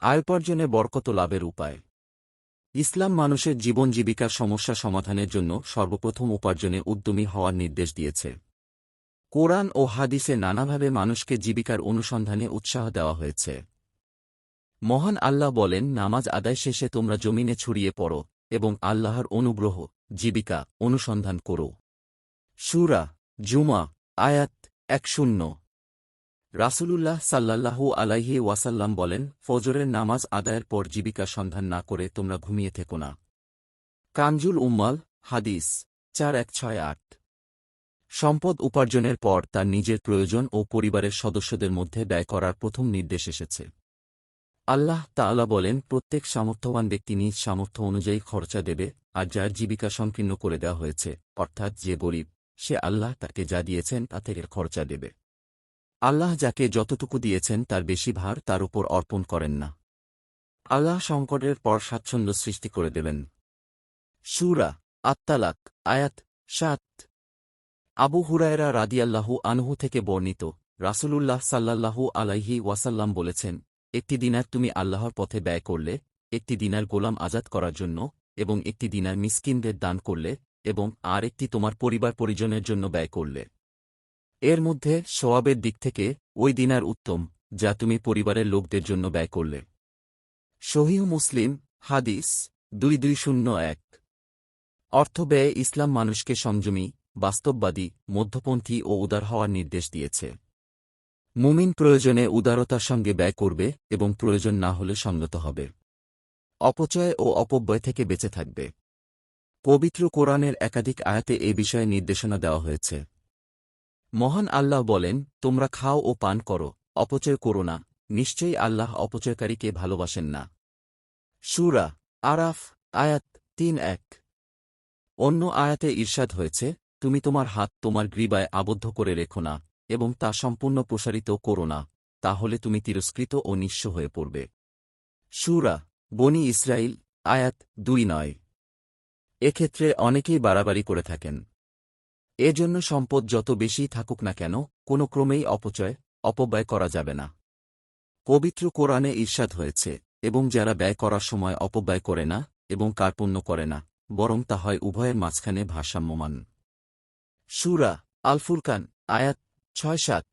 আয়োপার্জনে বরকত লাভের উপায়। ইসলাম মানুষের জীবন জীবিকার সমস্যা সমাধানের জন্য সর্বপ্রথম উপার্জনে উদ্যমী হওয়ার নির্দেশ দিয়েছে। কোরআন ও হাদিসে নানাভাবে মানুষকে জীবিকার অনুসন্ধানে উৎসাহ দেওয়া হয়েছে। মহান আল্লাহ বলেন, নামাজ আদায় শেষে তোমরা জমিনে ছড়িয়ে পড়ো এবং আল্লাহর অনুগ্রহ, জীবিকা অনুসন্ধান করো। সুরা জুমা, আয়াত এক শূন্য। রাসূলুল্লাহ সাল্লাল্লাহু আলাইহি ওয়াসাল্লাম বলেন, ফজরের নামাজ আদায়ের পর জীবিকা সন্ধান না করে তোমরা ঘুমিয়ে থেকো না। কাঞ্জুল উম্মাল, হাদিস, চার এক ছয় আট। সম্পদ উপার্জনের পর তার নিজের প্রয়োজন ও পরিবারের সদস্যদের মধ্যে ব্যয় করার প্রথম নির্দেশ এসেছে। আল্লাহ তাআলা বলেন, প্রত্যেক সামর্থ্যবান ব্যক্তি নিজ সামর্থ্য অনুযায়ী খরচা দেবে আর যার জীবিকা সংকীর্ণ করে দেওয়া হয়েছে, অর্থাৎ যে গরিব, সে আল্লাহ তাকে যা দিয়েছেন তা থেকে খরচা দেবে। আল্লাহ যাকে যতটুকু দিয়েছেন তার বেশি ভার তার উপর অর্পণ করেন না। আল্লাহ সংকটের পর স্বাচ্ছন্দ্য সৃষ্টি করে দেবেন। সুরা আত্মালাক আয়াত সাত। আবু হুরায়রা রাদিয়াল্লাহু আনহু থেকে বর্ণিত, রাসূলুল্লাহ সাল্লাল্লাহু আলাইহি ওয়াসাল্লাম বলেছেন, একটি দিনার তুমি আল্লাহর পথে ব্যয় করলে, একটি দিনার গোলাম আজাদ করার জন্য এবং একটি দিনার মিসকিনদের দান করলে এবং আর একটি তোমার পরিবার পরিজনের জন্য ব্যয় করলে। এর মধ্যে সোয়াবের দিক থেকে ওই দিনার উত্তম, যা তুমি পরিবারের লোকদের জন্য ব্যয় করলে। শহীহ মুসলিম, হাদিস, দুই দুই শূন্য এক। অর্থ ব্যয়ে ইসলাম মানুষকে সংযমী বাস্তববাদী, মধ্যপন্থী ও উদার হওয়ার নির্দেশ দিয়েছে। মুমিন প্রয়োজনে উদারতার সঙ্গে ব্যয় করবে এবং প্রয়োজন না হলে সংগত হবে। অপচয় ও অপব্যয় থেকে বেঁচে থাকবে। পবিত্র কোরআনের একাধিক আয়াতে এ বিষয়ে নির্দেশনা দেওয়া হয়েছে। মহান আল্লাহ বলেন, তোমরা খাও ও পান করো, অপচয় করো না, নিশ্চয়ই আল্লাহ অপচয়কারীকে ভালোবাসেন না। সুরা আরাফ, আয়াত তিন এক। অন্য আয়াতে ঈর্ষাদ হয়েছে, তুমি তোমার হাত তোমার গ্রীবায় আবদ্ধ করে রেখো না এবং তা সম্পূর্ণ প্রসারিত করো না, তাহলে তুমি তিরস্কৃত ও নিঃস্ব হয়ে পড়বে। সুরা বনি ইসরাইল আয়াত দুই নয়। এক্ষেত্রে অনেকেই বাড়াবাড়ি করে থাকেন। এজন্য সম্পদ যত বেশি থাকুক না কেন, কোনো ক্রমেই অপচয়, অপব্যয় করা যাবে না। পবিত্র কোরআনে ঈর্ষাদ হয়েছে, এবং যারা ব্যয় করার সময় অপব্যয় করে না, এবং কার্পণ্য করে না, বরং তা হয় উভয়ের মাঝখানে ভারসাম্যমান। সুরা আলফুরকান, আয়াত ছয় সাত।